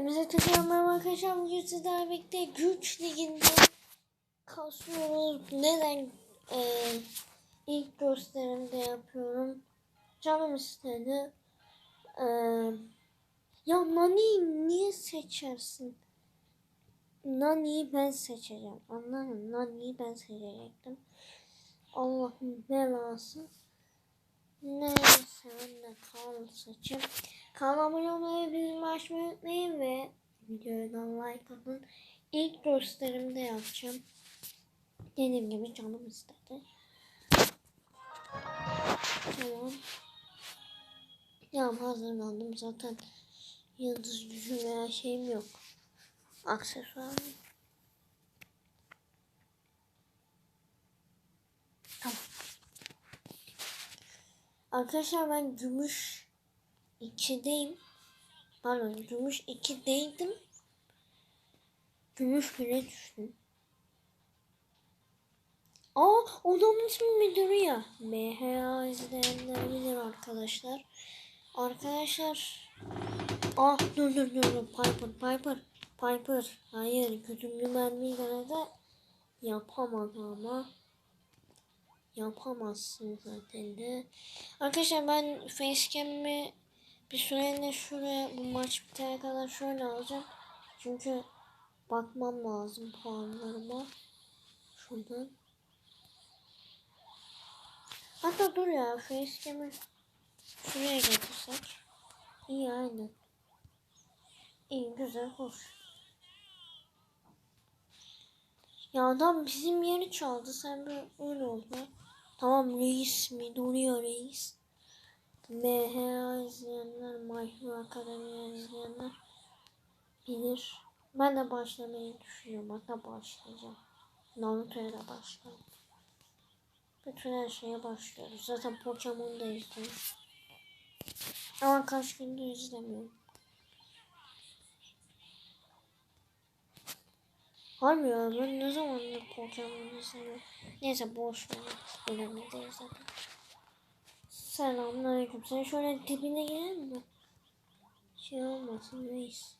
Hepinize tekrar merhaba arkadaşlar. Bugün sizlerle birlikte güç liginde kasıyoruz. Neden eee, ilk gösterimde yapıyorum? Canım istedi. Eee, ya Nani'yi niye seçersin? Nani'yi ben seçeceğim. Anladın? Nani'yi ben seçecektim. Allah'ın belası. Neyse ben de Kaan'ı seçeyim. Kanalıma abone olmayı, bildirim açmayı unutmayın ve videodan like atın. İlk gösterimde yapacağım. Dediğim gibi canım istedi. Tamam. Ya hazırlandım zaten. Yıldız gücü veya şeyim yok. Aksesuar. Tamam. Arkadaşlar ben gümüş 2'deyim. Pardon gümüş 2'deydim. Gümüş 1'e düştüm. Aa odamın ismi müdürü ya. MHA izleyenler bilir arkadaşlar. Arkadaşlar. Ah dur dur dur dur. Piper Piper. Piper. Hayır güdümlü mermiyi denedi. Yapamadı ama. Yapamazsın zaten de. Arkadaşlar ben facecam'imi bir süreliğine şuraya bu maç bitene kadar şöyle alacağım. Çünkü bakmam lazım puanlarıma. Şuradan. Hatta dur ya facecam'i şuraya getirsek. İyi aynen. İyi güzel hoş. Ya adam bizim yeri çaldı. Sen böyle öyle oldu. Tamam reis mi? Duruyor reis. MHA izleyenler, My Hero Academia izleyenler bilir. Ben de başlamayı düşünüyorum. Hatta başlayacağım. Naruto'ya da başlayacağım. Bütün her şeye başlıyoruz. Zaten Pokemon da izliyorum. Ama kaç gündür izlemiyorum. Harbi ya ben ne zamandır Pokemon izliyorum. Neyse boş ver. Önemli değil zaten. Selamünaleyküm. Sen şöyle dibine gelir mi? Şey olmasın reis.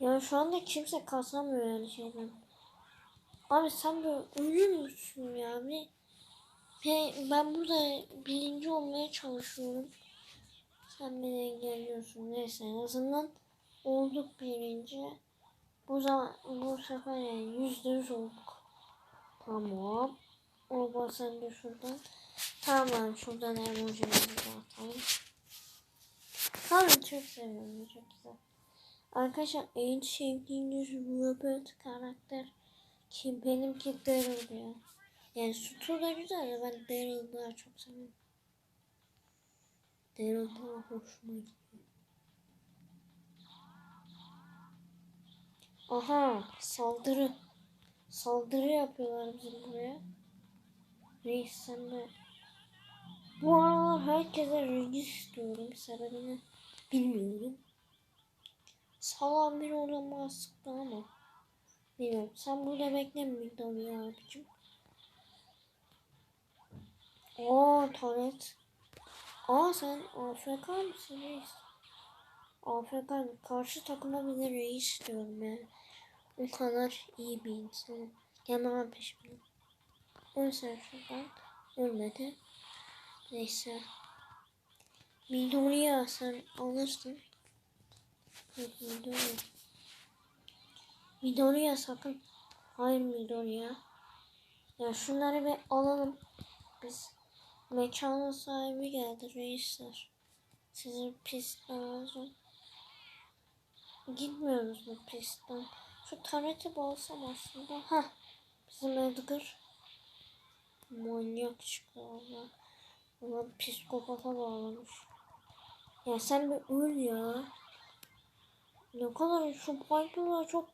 Ya şu anda kimse kasamıyor yani şeyden. Abi sen böyle ölür müsün ya? Bir, bir- ben burada birinci olmaya çalışıyorum. Sen beni engelliyorsun. Neyse en azından olduk birinci. Bu zaman bu sefer yani yüzde yüz olduk. Tamam. Oba sen de şuradan. Tamam şuradan emojimizi atalım. Tamam çok seviyorum çok güzel. Arkadaşlar en sevdiğiniz Robert karakter kim? Benimki Daryl ya. Yani Stu da güzel de ben Daryl'ı daha çok seviyorum. Daryl daha hoşuma gidiyor. Aha saldırı. Saldırı yapıyorlar bizim buraya. De. Bu aralar herkese reis istiyorum. Sebebini bilmiyorum. Salam bir olamaz ama. Bilmiyorum. Sen burada bekle Midori ya abicim. Aa taret. Aa sen AFK mısın reis? AFK karşı takıma bile reis istiyorum yani. O kadar iyi bir insan. Lan peşimden. Ölsen şuradan. Ölmedi. Neyse. Midoriya sen alırsın. Midoriya. Midoriya sakın. Hayır Midoriya. Ya şunları bir alalım. Biz mekanın sahibi geldi reisler. Sizin pis lazım. Gitmiyoruz bu pistten. Şu tareti bulsam aslında. Ha, bizim Edgar manyak çıktı valla. Ulan psikopata bağlamış. Ya sen bir öl ya. Ne kadar şu Piper'lar çok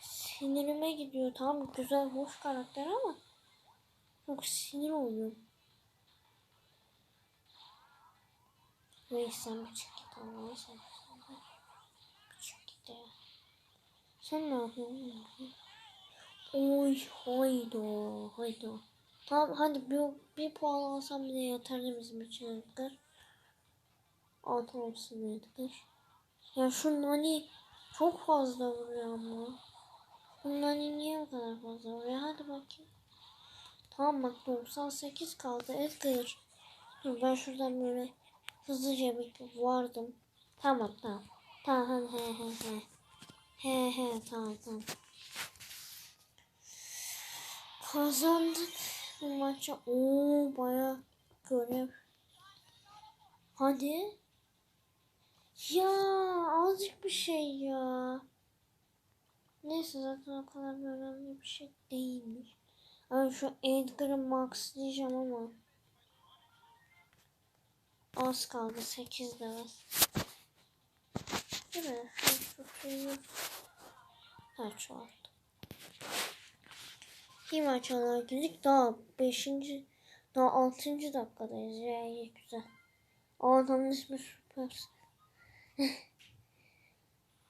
sinirime gidiyor. Tamam güzel hoş karakter ama çok sinir oluyorum. Reis sen bir çık git seversen. Bir çık git ya. Sen ne yapıyorsun? Oy hayda hayda. Tamam hadi bir, bir puan alsam bile yeterli bizim için Edgar. Altı olsun Edgar. Ya şu Nani Çok fazla vuruyor ama. Bunlar niye bu kadar fazla vuruyor? Hadi bakayım. Tamam bak 98 kaldı Edgar. Dur ben şuradan böyle hızlıca bir vardım. Tamam tamam. Tamam he he he. He he tamam tamam. Kazandık bu maçı. Oo baya görev. Hadi. Ya azıcık bir şey ya. Neyse zaten o kadar bir önemli bir şey değilmiş. Ay şu Edgar'ı max diyeceğim ama. Az kaldı 8 level. Değil mi? Şu suyu. Ha. Bir maç olarak girdik. Daha 5. Daha 6. dakikadayız. Ya iyi güzel. O adamın ismi Süper.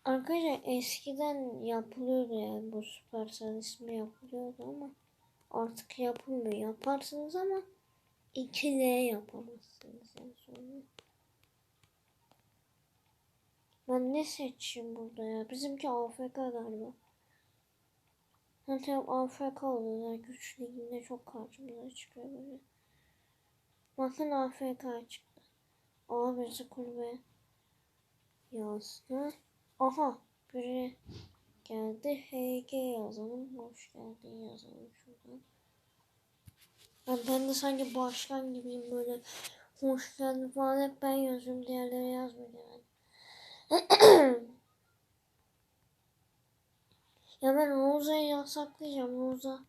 Arkadaşlar eskiden yapılıyordu yani bu Supercell ismi yapılıyordu ama artık yapılmıyor. Yaparsınız ama 2L yapamazsınız yani sonra. Ben ne seçeyim burada ya? Bizimki AFK galiba. Hatta AFK oluyorlar. Güç liginde çok karşımıza çıkıyor böyle. Bakın AFK çıktı. Abisi kulübe yazdı. Aha biri geldi. HG yazalım. Hoş geldin yazalım şuradan. Ben, ben de sanki başkan gibiyim böyle. Hoş geldin falan hep ben yazıyorum. Diğerleri yazmıyor yani. ya ben Roza'yı yasaklayacağım. Roza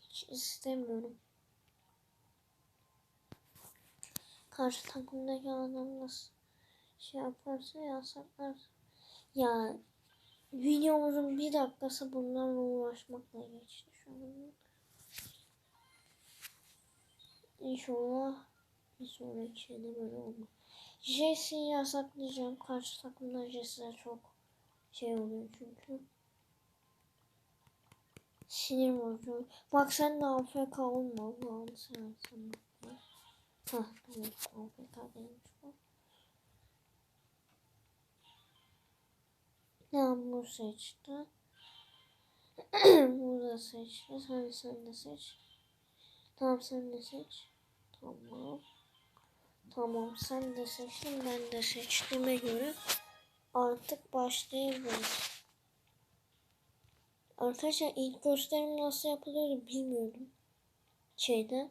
hiç istemiyorum. Karşı takımdaki adam nasıl şey yaparsa yasaklar. Ya videomuzun bir dakikası bunlarla uğraşmakla geçti şu an. İnşallah bir sonraki şeyde böyle olmaz. Jesse'yi yasaklayacağım. Karşı takımda Jesse'ler çok şey oluyor çünkü. Sinir bozucu. Bak sen de AFK olma Allah'ını seversen. Hah evet AFK değilmiş bu. Yağmur seçti. Burada seçti. Sen, sen de seç. Tamam sen de seç. Tamam. Tamam sen de seçtin ben de seçtiğime göre artık başlayabiliriz. Arkadaşlar ilk gösterim nasıl yapılıyordu bilmiyorum. Şeyde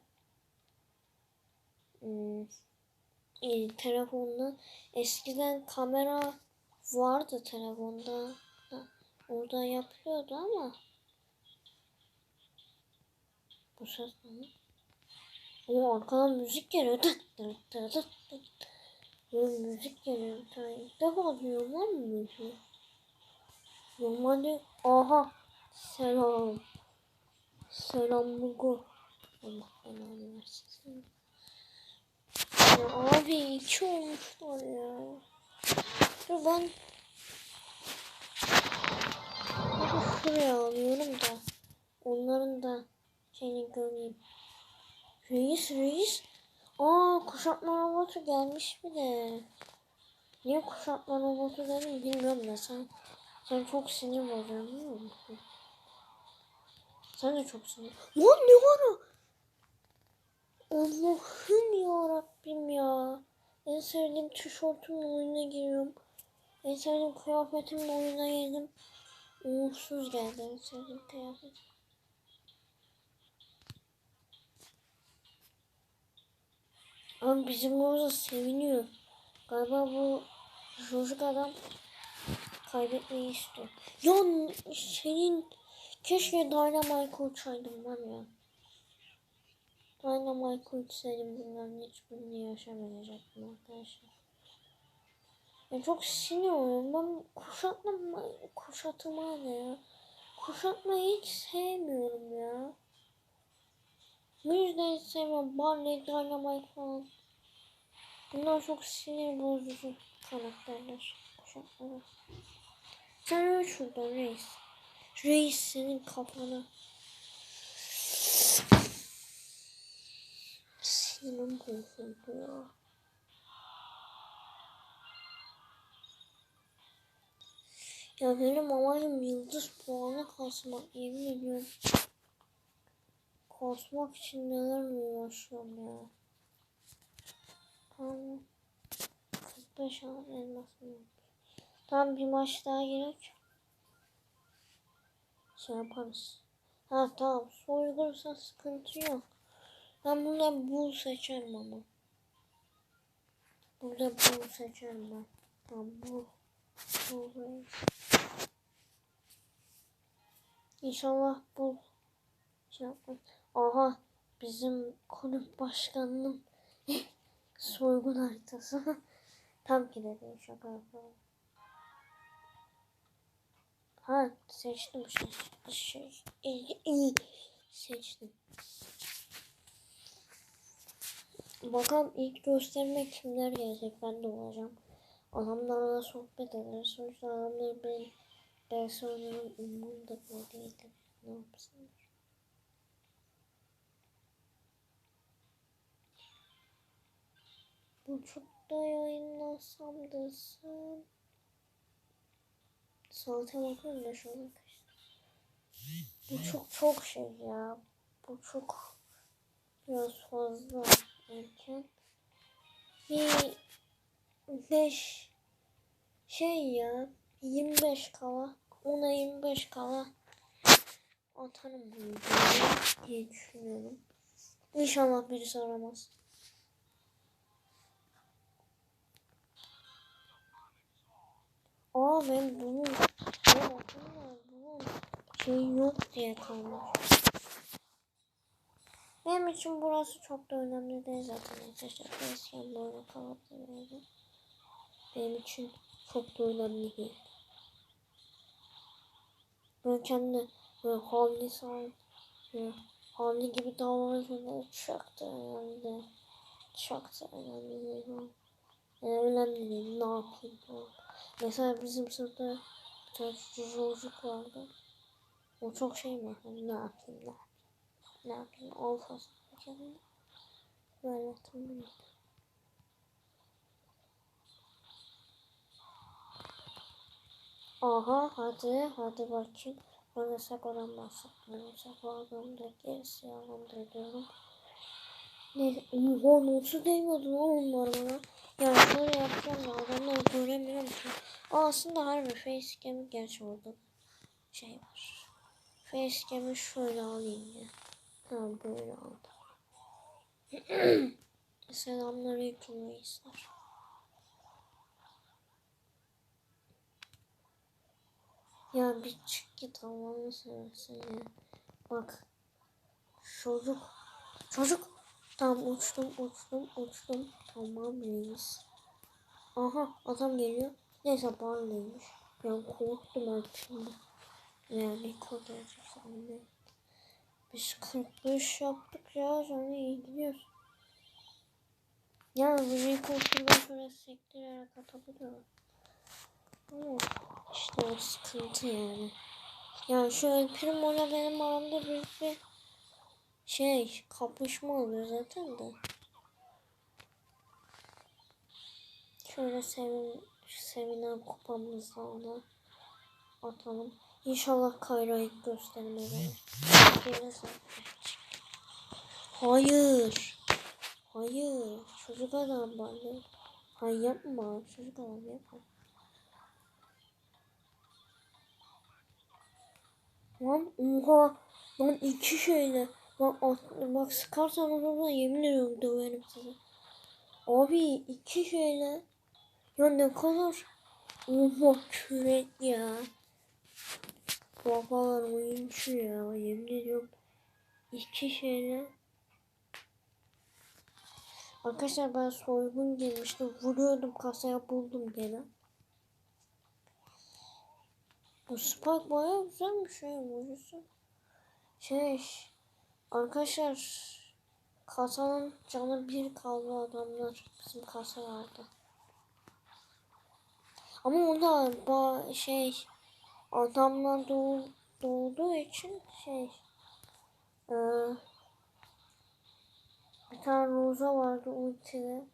hmm, e, telefonda eskiden kamera vardı telefonda da orada yapıyordu ama bu ses ne? O arkadan müzik geliyor. Böyle müzik geliyor. Ben ilk defa duyuyorum lan müziği. Normalde aha selam. Selam Mugo. Allah belanı versin. Ya abi iki olmuşlar ya. Dur ben Hadi şuraya alıyorum da onların da şeyini göreyim. Reis reis. Aa kuşatma robotu gelmiş bir de. Niye kuşatma robotu dedim bilmiyorum da sen sen çok sinir bozuyorsun biliyor musun? Sen de çok sinir. Lan ne var o? Allah'ım ya Rabbim ya. En sevdiğim tişörtümle oyuna giriyorum. En sevdiğim kıyafetimle oyuna girdim. Uğursuz geldi en sevdiğim kıyafet. Ama bizim orada seviniyor. Galiba bu çocuk adam kaybetmeyi istiyor. Ya senin keşke Dynamite uçaydım var ya. Dynamite uçsaydım bunların hiçbirini yaşamayacaktım arkadaşlar. Ben çok sinir oluyorum. Ben kuşatma, kuşatma ne ya? Kuşatmayı hiç sevmiyorum ya. Bu yüzden hiç sevmiyorum. Barley, Dynamite falan. Bunlar çok sinir bozucu karakterler. Kuşakları. Sen şuradan reis. Reis senin kafana. Sinirim bozuldu ya. Ya benim amacım yıldız puanı kasmak yemin ediyorum. Kasmak için neler uğraşıyorum ya. Tamam. 45 al elmas mı? Tamam bir maç daha gerek. Şey yaparız. Ha tamam soygunsa sıkıntı yok. Ben burada bul seçerim ama. Burada bul seçerim ben. Tamam. Bul reis. İnşallah bul. Şey. Aha bizim kulüp başkanının soygun haritası. Tam ki de değil şaka yapıyorum. Ha seçtim şey. şey iyi, iyi. seçtim. Bakalım ilk gösterme kimler gelecek ben de olacağım. Adamlarla sohbet ederiz. Sonuçta adamlar ben ders onların umurunda bile değildir. Ne yapsınlar? Buçukta yayınlasam desem. Saate bakıyorum da an. Bu çok çok şey ya. Bu çok biraz fazla erken. Bir beş şey ya 25 kala ona 25 kala atarım bunu diye düşünüyorum. İnşallah birisi aramaz. Aa ben bunun ben bunun şey yok diye kalmış. Benim için burası çok da önemli değil zaten arkadaşlar. Eskiden böyle kalabilirdi. Benim için çok da önemli değil. Ben kendi böyle havli sahip havli gibi davranışında çok da önemli. Çok da önemli değil. Yani önemli değil. Ne yapayım? Mesela bizim sınıfta bir tane çocuk vardı. O çok şey mi? Hani ne yapayım ne yapayım. Ne yapayım? Olfası kendine. Böyle tamam. Aha hadi hadi bakayım. Bana Sako'dan bahsetmiyorum. Sako'dan da gerisi yalandır diyorum. Ne? Oha nasıl değmedi lan onlar bana. Yani şöyle yapacağım ya adamları göremiyorum ki. O aslında harbi facecam gerçi orada şey var. Facecam'i şöyle alayım ya. Tamam böyle aldım. Selamünaleyküm reisler. Ya bir çık git Allah'ını seversen ya. Bak. Çocuk. Çocuk. Tamam uçtum uçtum uçtum. Tamam reis. Aha adam geliyor. Neyse barlıymış. Ben korktum artık şimdi. Yani kod gelecek sanırım. Biz 45 yaptık ya sonra iyi gidiyoruz. Yani bu rekorda şöyle sektirerek atabiliyorum. Ama işte o sıkıntı yani. Yani şu El Primo'yla benim aramda büyük bir şey kapışma oluyor zaten de. Şöyle sevin, sevinen kupamızla onu atalım. İnşallah Kayra'yı göstermeye Hayır. Hayır. Çocuk adam bana. Hayır yapma. Çocuk adam yapma. Lan oha. Lan iki şeyle. Lan bak sıkarsan onu yemin ediyorum döverim sizi. Abi iki şeyle. Ya ne kadar. Oha kürek ya. Babalar oyuncu ya yemin ediyorum. İki şeyle. Arkadaşlar ben soygun girmiştim. Vuruyordum kasaya buldum gene. Bu Spike bayağı güzel bir şey. Şey arkadaşlar kasanın canı bir kaldı adamlar. Bizim kasa vardı. Ama orada şey adamlar doğ doğduğu için şey e, bir tane Rosa vardı ultide.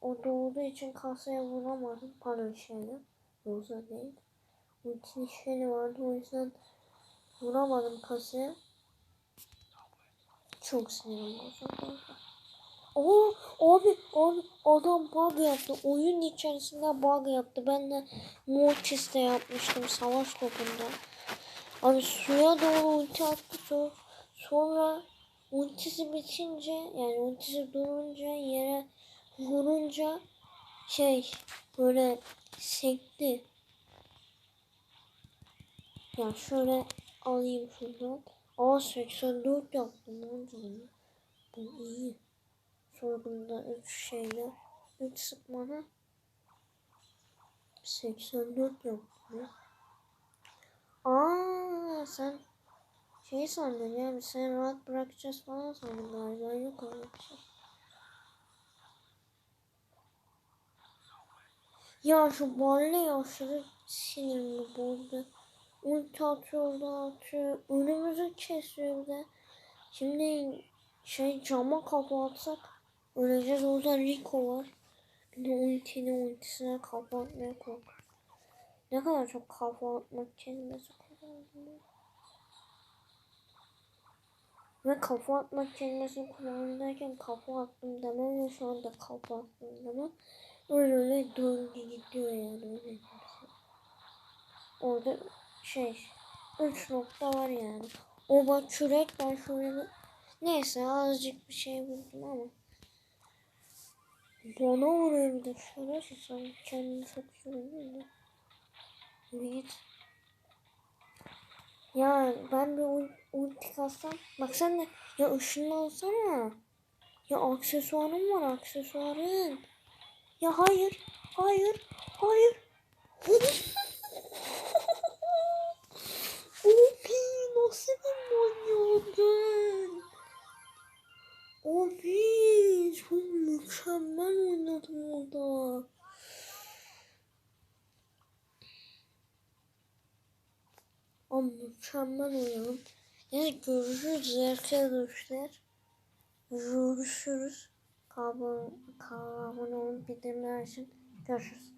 O doğduğu için kasaya vuramadım. Pardon şeyle. Rosa değil. ulti işleri vardı o yüzden vuramadım kasaya. Çok sinirim bozuldu. Oo, abi, abi adam bug yaptı. Oyun içerisinde bug yaptı. Ben de Mortis'te yapmıştım savaş topunda. Abi suya doğru ulti attı. Sonra, sonra ultisi bitince yani ultisi durunca yere vurunca şey böyle sekti. Ya şöyle alayım şuradan. Aa 84 yaptım canım. Bu iyi. Sorgunda 3 şeyle 3 sıkmana 84 yaptım ya. Aa sen şey sandın yani sen rahat bırakacağız falan sandın galiba yok öyle bir şey. Ya şu Barley aşırı sinirimi bozdu. Ulti atıyor da atıyor. Önümüzü kesiyor bir de. Şimdi şey cama kafa atsak öleceğiz. Orada Rico var. Bir de ultini ultisine kafa atmaya korkuyorum. Ne kadar çok kafa atmak kelimesi kullandım. Ve kafa atmak kelimesini kullanırken kafa attım demem ve şu anda kafa attım demem. Öyle öyle döndü gidiyor yani şey. Orada şey 3 nokta var yani. Oba çürek ben şöyle neyse azıcık bir şey buldum ama bana vuruyor bir de şerefsiz sen kendini çok da. Yürü git. Ya ben bir ul ulti kassam. Bak sen de ya ışınlı alsana. Ya aksesuarın var aksesuarın. Ya hayır. Hayır. Hayır. Opi nasıl bir manyağım Opi çok mükemmel oynadım orada. Ama mükemmel oynadım. Neyse görüşürüz arkadaşlar. Görüşürüz. Abone olun bildirimler için. Görüşürüz.